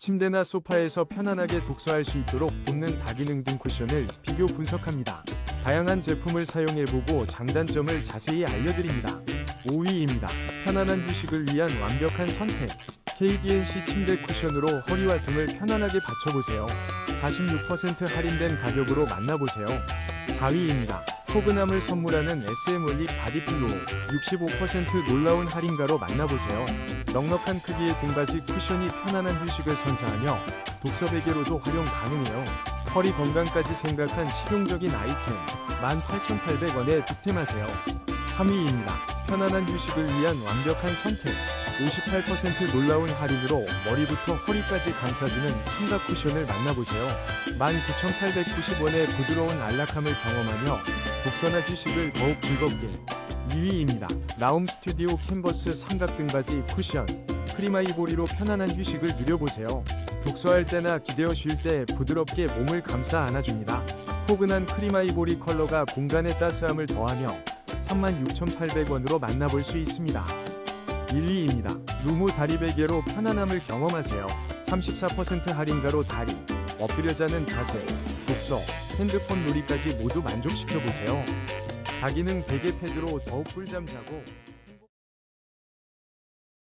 침대나 소파에서 편안하게 독서할 수 있도록 돕는 다기능 등 쿠션을 비교 분석합니다. 다양한 제품을 사용해보고 장단점을 자세히 알려드립니다. 5위입니다. 편안한 휴식을 위한 완벽한 선택. KDNC 침대 쿠션으로 허리와 등을 편안하게 받쳐보세요. 46% 할인된 가격으로 만나보세요. 4위입니다. 포근함을 선물하는 SM 올릭 바디필로우 65% 놀라운 할인가로 만나보세요. 넉넉한 크기의 등받이 쿠션이 편안한 휴식을 선사하며 독서 베개로도 활용 가능해요. 허리 건강까지 생각한 실용적인 아이템 18,800원에 득템하세요. 3위입니다. 편안한 휴식을 위한 완벽한 선택 58% 놀라운 할인으로 머리부터 허리까지 감싸주는 삼각 쿠션을 만나보세요. 19,890원의 부드러운 안락함을 경험하며 독서나 휴식을 더욱 즐겁게 2위입니다. 나움 스튜디오 캔버스 삼각 등받이 쿠션 크리마이보리로 편안한 휴식을 누려보세요. 독서할 때나 기대어 쉴 때 부드럽게 몸을 감싸 안아줍니다. 포근한 크리마이보리 컬러가 공간의 따스함을 더하며 36,800원으로 만나볼 수 있습니다. 1위입니다. 루무 다리 베개로 편안함을 경험하세요. 34% 할인가로 다리, 엎드려 자는 자세, 독서, 핸드폰 놀이까지 모두 만족시켜보세요. 다기능 베개 패드로 더욱 꿀잠 자고